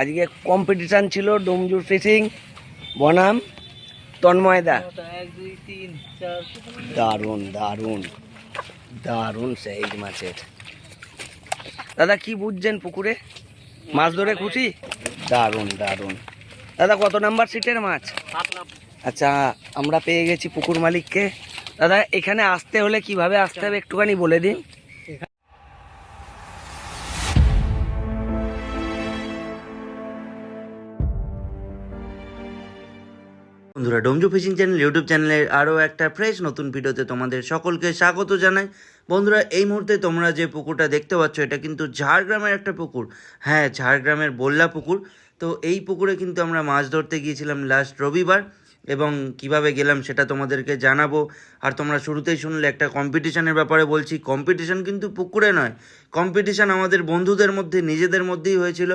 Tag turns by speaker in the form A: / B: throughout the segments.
A: আজকে কম্পিটিশান ছিল ডোমজুর ফিশিং বনাম তন্ময়দা দারুণ দারুণ দারুণ সেই মাছের দাদা কি বুঝছেন পুকুরে মাছ ধরে খুশি দারুণ দারুণ দাদা কত নাম্বার সিটের মাছ আচ্ছা আমরা পেয়ে গেছি পুকুর মালিককে দাদা এখানে আসতে হলে কিভাবে আসতে হবে একটুখানি বলে দিন বন্ধুরা ডোমজু ফিশিং চ্যানেল ইউটিউব চ্যানেলের আরও একটা ফ্রেশ নতুন ভিডিওতে তোমাদের সকলকে স্বাগত জানাই বন্ধুরা এই মুহূর্তে তোমরা যে পুকুরটা দেখতে পাচ্ছ এটা কিন্তু ঝাড়গ্রামের একটা পুকুর হ্যাঁ ঝাড়গ্রামের বল্লা পুকুর তো এই পুকুরে কিন্তু আমরা মাছ ধরতে গিয়েছিলাম লাস্ট রবিবার এবং কিভাবে গেলাম সেটা তোমাদেরকে জানাবো আর তোমরা শুরুতেই শুনলে একটা কম্পিটিশানের ব্যাপারে বলছি কম্পিটিশান কিন্তু পুকুরে নয় কম্পিটিশান আমাদের বন্ধুদের মধ্যে নিজেদের মধ্যেই হয়েছিল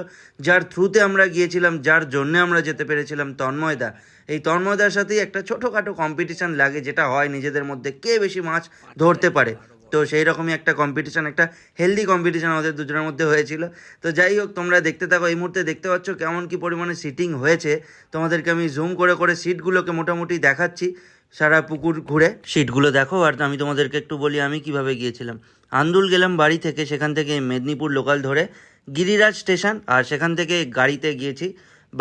A: যার থ্রুতে আমরা গিয়েছিলাম যার জন্যে আমরা যেতে পেরেছিলাম তন্ময়দা এই তন্ময়দার সাথেই একটা ছোটোখাটো কম্পিটিশান লাগে যেটা হয় নিজেদের মধ্যে কে বেশি মাছ ধরতে পারে তো সেই রকমই একটা কম্পিটিশান একটা হেলদি কম্পিটিশান আমাদের দুজনের মধ্যে হয়েছিল তো যাই হোক তোমরা দেখতে থাকো এই মুহূর্তে দেখতে পাচ্ছ কেমন কি পরিমাণে সিটিং হয়েছে তোমাদেরকে আমি জুম করে করে সিটগুলোকে মোটামুটি দেখাচ্ছি সারা পুকুর ঘুরে সিটগুলো দেখো আর আমি তোমাদেরকে একটু বলি আমি কিভাবে গিয়েছিলাম আন্দুল গেলাম বাড়ি থেকে সেখান থেকে মেদিনীপুর লোকাল ধরে গিরিরাজ স্টেশন আর সেখান থেকে গাড়িতে গিয়েছি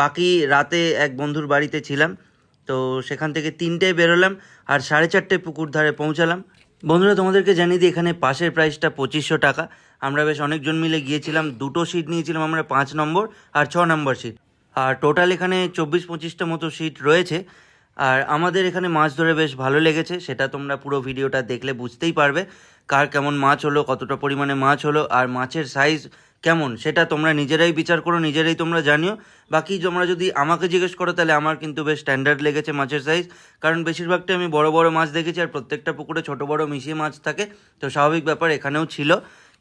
A: বাকি রাতে এক বন্ধুর বাড়িতে ছিলাম তো সেখান থেকে তিনটে বেরোলাম আর সাড়ে চারটে পুকুর ধারে পৌঁছালাম বন্ধুরা তোমাদেরকে জানিয়ে দিই এখানে পাশের প্রাইসটা পঁচিশশো টাকা আমরা বেশ অনেকজন মিলে গিয়েছিলাম দুটো সিট নিয়েছিলাম আমরা পাঁচ নম্বর আর ছ নম্বর সিট আর টোটাল এখানে চব্বিশ পঁচিশটা মতো সিট রয়েছে আর আমাদের এখানে মাছ ধরে বেশ ভালো লেগেছে সেটা তোমরা পুরো ভিডিওটা দেখলে বুঝতেই পারবে কার কেমন মাছ হলো কতটা পরিমাণে মাছ হলো আর মাছের সাইজ কেমন সেটা তোমরা নিজেরাই বিচার করো নিজেরাই তোমরা জানিও বাকি তোমরা যদি আমাকে জিজ্ঞেস করো তাহলে আমার কিন্তু বেশ স্ট্যান্ডার্ড লেগেছে মাছের সাইজ কারণ বেশিরভাগটাই আমি বড় বড় মাছ দেখেছি আর প্রত্যেকটা পুকুরে ছোট বড় মিশিয়ে মাছ থাকে তো স্বাভাবিক ব্যাপার এখানেও ছিল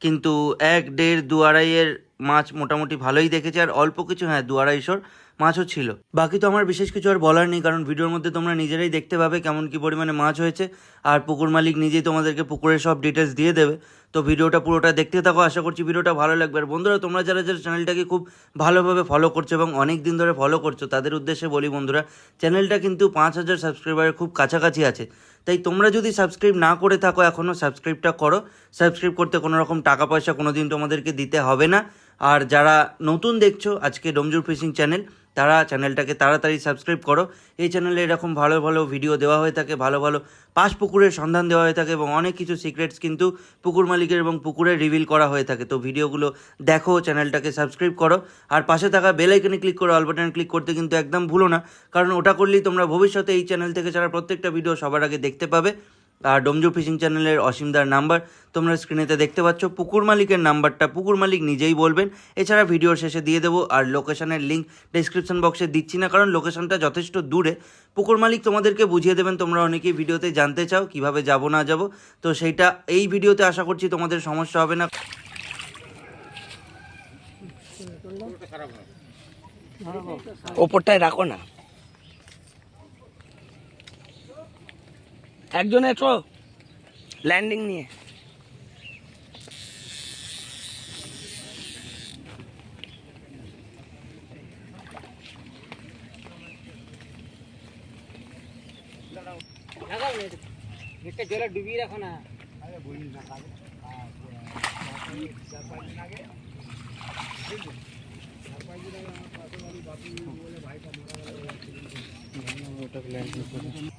A: কিন্তু এক দেড় দু আড়াইয়ের মাছ মোটামুটি ভালোই দেখেছি আর অল্প কিছু হ্যাঁ দু আড়াইশোর মাছও ছিল বাকি তো আমার বিশেষ কিছু আর বলার নেই কারণ ভিডিওর মধ্যে তোমরা নিজেরাই দেখতে পাবে কেমন কি পরিমাণে মাছ হয়েছে আর পুকুর মালিক নিজেই তোমাদেরকে পুকুরের সব ডিটেলস দিয়ে দেবে তো ভিডিওটা পুরোটা দেখতে থাকো আশা করছি ভিডিওটা ভালো লাগবে আর বন্ধুরা তোমরা যারা যারা চ্যানেলটাকে খুব ভালোভাবে ফলো করছো এবং অনেক দিন ধরে ফলো করছো তাদের উদ্দেশ্যে বলি বন্ধুরা চ্যানেলটা কিন্তু পাঁচ হাজার সাবস্ক্রাইবারের খুব কাছাকাছি আছে তাই তোমরা যদি সাবস্ক্রাইব না করে থাকো এখনও সাবস্ক্রাইবটা করো সাবস্ক্রাইব করতে কোনো রকম টাকা পয়সা কোনো দিন তোমাদেরকে দিতে হবে না আর যারা নতুন দেখছো আজকে ডোমজুর ফিশিং চ্যানেল তারা চ্যানেলটাকে তাড়াতাড়ি সাবস্ক্রাইব করো এই চ্যানেলে এরকম ভালো ভালো ভিডিও দেওয়া হয়ে থাকে ভালো ভালো পাশ পুকুরের সন্ধান দেওয়া হয়ে থাকে এবং অনেক কিছু সিক্রেটস কিন্তু পুকুর মালিকের এবং পুকুরে রিভিল করা হয়ে থাকে তো ভিডিওগুলো দেখো চ্যানেলটাকে সাবস্ক্রাইব করো আর পাশে থাকা বেলাইকনে ক্লিক করো অল বাটনে ক্লিক করতে কিন্তু একদম ভুলো না কারণ ওটা করলেই তোমরা ভবিষ্যতে এই চ্যানেল থেকে যারা প্রত্যেকটা ভিডিও সবার আগে দেখতে পাবে আর ডোমজো ফিশিং চ্যানেলের অসীমদার নাম্বার তোমরা স্ক্রিনেতে দেখতে পাচ্ছ পুকুর মালিকের নাম্বারটা পুকুর মালিক নিজেই বলবেন এছাড়া ভিডিওর শেষে দিয়ে দেবো আর লোকেশানের লিঙ্ক ডিসক্রিপশন বক্সে দিচ্ছি না কারণ লোকেশানটা যথেষ্ট দূরে পুকুর মালিক তোমাদেরকে বুঝিয়ে দেবেন তোমরা অনেকেই ভিডিওতে জানতে চাও কিভাবে যাব না যাব তো সেইটা এই ভিডিওতে আশা করছি তোমাদের সমস্যা হবে না ওপরটায় রাখো না একজনের তো ল্যান্ডিং नहीं है
B: चार पांच दिन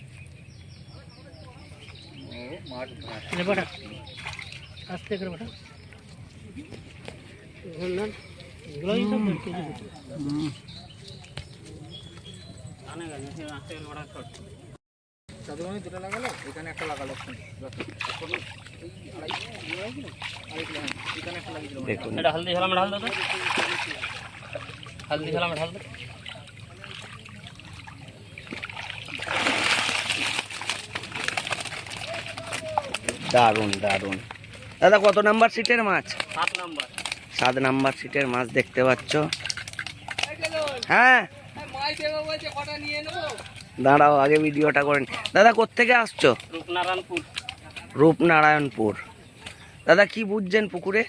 C: বেটা আস্তে করে বেটা এগুলোই সব কেজি চাদুখানি দুটো লাগালো এখানে
A: একটা লাগালো এখানে একটা লাগিয়েছিল হালদি খেলাম ঢাল দাদা হালদি খেলাম ঢাল দাদা দারুণ দারুণ দাদা কত নাম্বার সিটের মাছ সাত নাম্বার সাত নাম্বার সিটের মাছ দেখতে পাচ্ছ হ্যাঁ দাঁড়াও আগে ভিডিওটা করেন দাদা কোথেকে আসছো
D: রূপনারায়ণপুর
A: রূপনারায়ণপুর দাদা কি বুঝছেন পুকুরে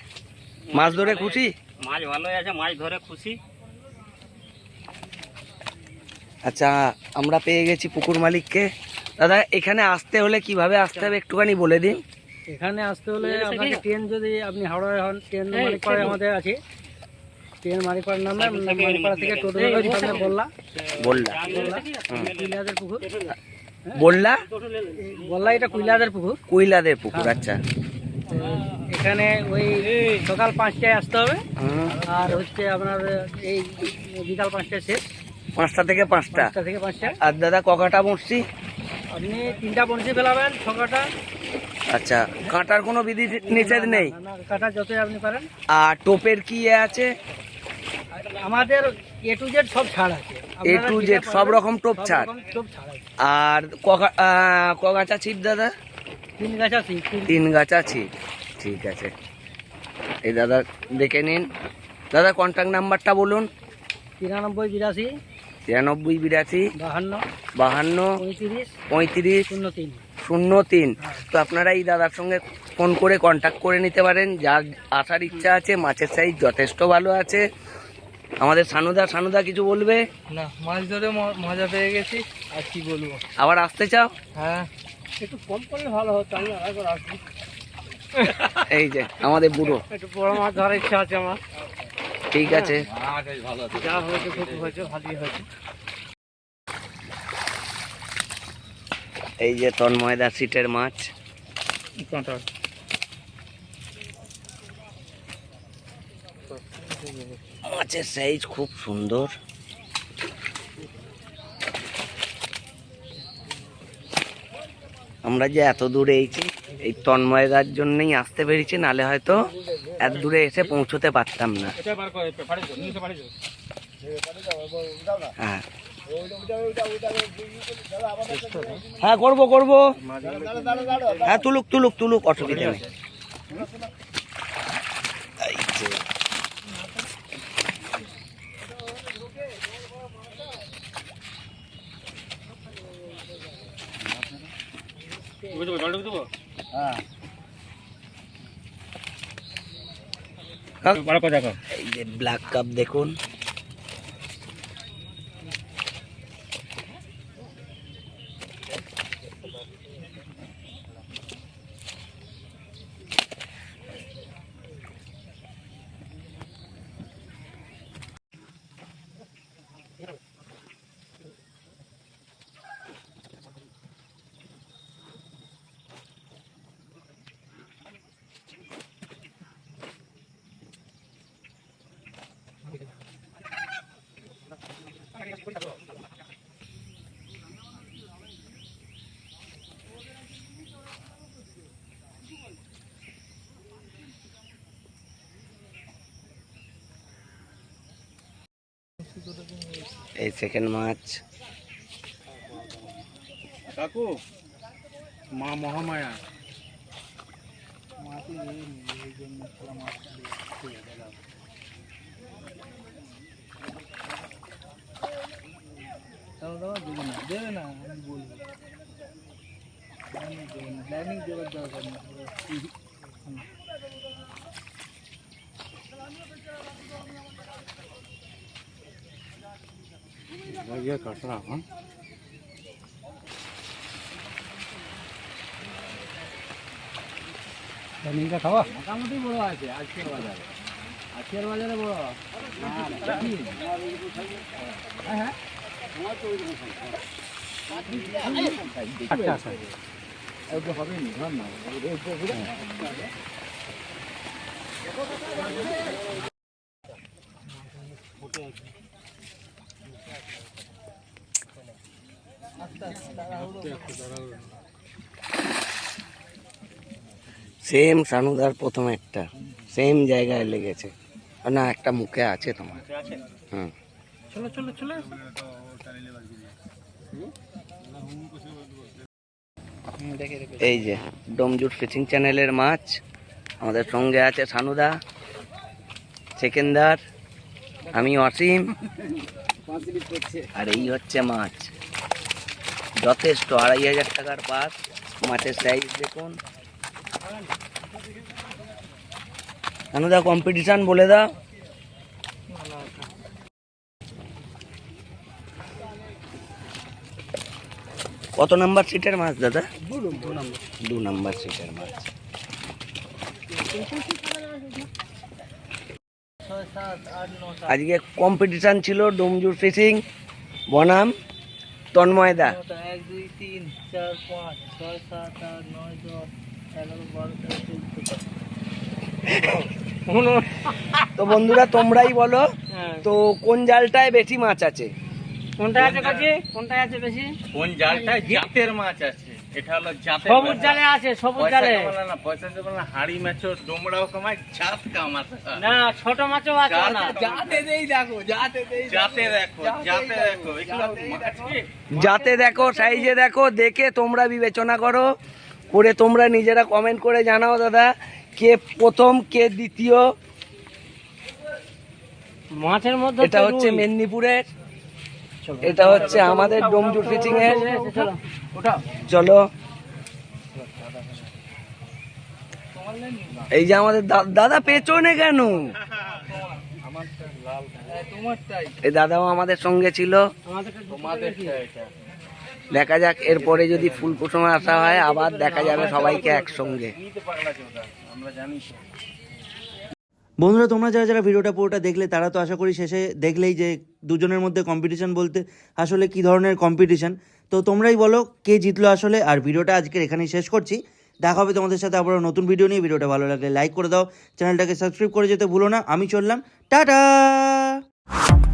A: মাছ ধরে খুশি
D: মাছ ভালোই আছে মাছ ধরে খুশি
A: আচ্ছা আমরা পেয়ে গেছি পুকুর মালিককে দাদা এখানে আসতে হলে কিভাবে আসতে হবে একটুখানি বলে দিন
E: এখানে আসতে হলে আপনাকে ট্রেন যদি আপনি হাওড়ায় হন ট্রেন মারিপাড়ে আমাদের আছে ট্রেন মালিকপাড়া নামে মালিকপাড়া থেকে টোটো বললা
A: বললা বললা কুইলাদের পুকুর হ্যাঁ। বললা
E: বললা এটা কুইলাদের পুকুর
A: কুইলাদের পুকুর হ্যাঁ। আচ্ছা
E: এখানে ওই সকাল পাঁচটায় আসতে হবে আর হচ্ছে আপনার এই বিকাল পাঁচটায় শেষ
A: পাঁচটা থেকে পাঁচটা থেকে পাঁচটা আর দাদা ককাটা বসছি
E: আপনি তিনটা বঞ্চি ফেলাবেন ছকাটা
A: আচ্ছা কাঁটার কোনো বিধি নিষেধ নেই
E: কাঁটা যতই আপনি পারেন
A: আর টোপের কি আছে
E: আমাদের এ টু জেড সব ছাড় আছে
A: এ টু জেড সব রকম টোপ ছাড় আর কগাছা ছিপ দাদা
E: তিন গাছা ছিপ
A: তিন গাছা ছিপ ঠিক আছে এই দাদা দেখে নিন দাদা কন্ট্যাক্ট নাম্বারটা বলুন
E: তিরানব্বই বিরাশি
A: তিরানব্বই বিরাশি বাহান্ন বাহান্ন পঁয়ত্রিশ শূন্য তিন শূন্য তিন হ্যাঁ। তো আপনারা এই দাদার সঙ্গে ফোন করে কন্ট্যাক্ট করে নিতে পারেন যার আসার ইচ্ছা আছে মাছের সাইজ যথেষ্ট ভালো আছে আমাদের সানুদা সানুদা কিছু বলবে
E: না মাছ ধরে মজা পেয়ে গেছি আর কি বলবো
A: আবার আসতে চাও
E: হ্যাঁ একটু কম করলে ভালো হতো আমি আরেকবার আসবো
A: এই যে আমাদের বুড়ো
E: একটু বড় মাছ ধরার ইচ্ছা আছে আমার ঠিক আছে যা হয়েছে খুব হয়েছে ভালোই হয়েছে
A: এই যে তন্ময়দা সিটের মাছ মাছের সাইজ খুব সুন্দর আমরা যে এত দূরে এইছি এই তন্ময়দার জন্যই আসতে পেরেছি নালে হয়তো এত দূরে এসে পৌঁছতে পারতাম না হ্যাঁ।, হ্যাঁ করবো করবো হ্যাঁ তুলুক তুলুক তুলুক অসুবিধা নেই
F: ব্ল্যাক কাপ দেখুন
A: এই সেকেন্ড মাছ
F: কাকু মা মহামায়া দেবে না আমি বলবো
G: প্ল্যানিং দেওয়ার দরকার लगे कटरा हाँ নিমটা খাওয়া
H: মোটামুটি বড় আছে আজকের বাজারে আজকের বাজারে বড় হ্যাঁ হ্যাঁ আচ্ছা, আচ্ছা। হবে নি ধর না
A: ফটো হ্যাঁ। সেম সানুদার প্রথম একটা সেম জায়গায় লেগেছে না একটা মুখে আছে তোমার এই যে ডোমজুট ফিশিং চ্যানেলের মাছ আমাদের সঙ্গে আছে সানুদা সেকেন্দার আমি অসীম আর এই হচ্ছে মাছ যথেষ্ট আড়াই হাজার টাকার বাস মাঠের সাইজ দেখুন কেন দা কম্পিটিশান বলে দাও কত নাম্বার সিটের মাছ দাদা দু নাম্বার সিটের মাছ আজকে কম্পিটিশান ছিল ডোমজুর ফিশিং বনাম তন্ময়দা এক দুই তিন চার পাঁচ সাত আট নয় তো বন্ধুরা তোমরাই বলো হ্যাঁ। তো কোন জালটায় বেশি মাছ আছে
I: কোনটা আছে কাছে কোনটা আছে বেশি
J: কোন জালটায় জাতের মাছ আছে এটা হলো জাতে
I: সবুজ জালে আছে সবুজ জালে
J: পয়সা না হাড়ি না ছোট
I: মাছও আছে না
J: জাতে দেই দেখো জাতে দেই জাতে দেখো জাতে দেখো
A: জাতে দেখো সাইজে দেখো দেখে তোমরা বিবেচনা করো করে তোমরা নিজেরা কমেন্ট করে জানাও দাদা কে প্রথম কে দ্বিতীয় মাছের মধ্যে এটা হচ্ছে মেদিনীপুরের এটা হচ্ছে আমাদের ডোমজুর ফিচিং এর চলো এই যে আমাদের দাদা পেছনে কেন হ্যাঁ, এই দাদাও আমাদের সঙ্গে ছিল দেখা যাক এরপরে যদি ফুল ফুলকুসুমে আসা হয় আবার দেখা যাবে সবাইকে একসঙ্গে বন্ধুরা তোমরা যারা যারা ভিডিওটা পুরোটা দেখলে তারা তো আশা করি শেষে দেখলেই যে দুজনের মধ্যে কম্পিটিশন বলতে আসলে কি ধরনের কম্পিটিশন তো তোমরাই বলো কে জিতলো আসলে আর ভিডিওটা আজকের এখানেই শেষ করছি দেখা হবে তোমাদের সাথে আবারও নতুন ভিডিও নিয়ে ভিডিওটা ভালো লাগলে লাইক করে দাও চ্যানেলটাকে সাবস্ক্রাইব করে যেতে ভুলো না আমি চললাম টাটা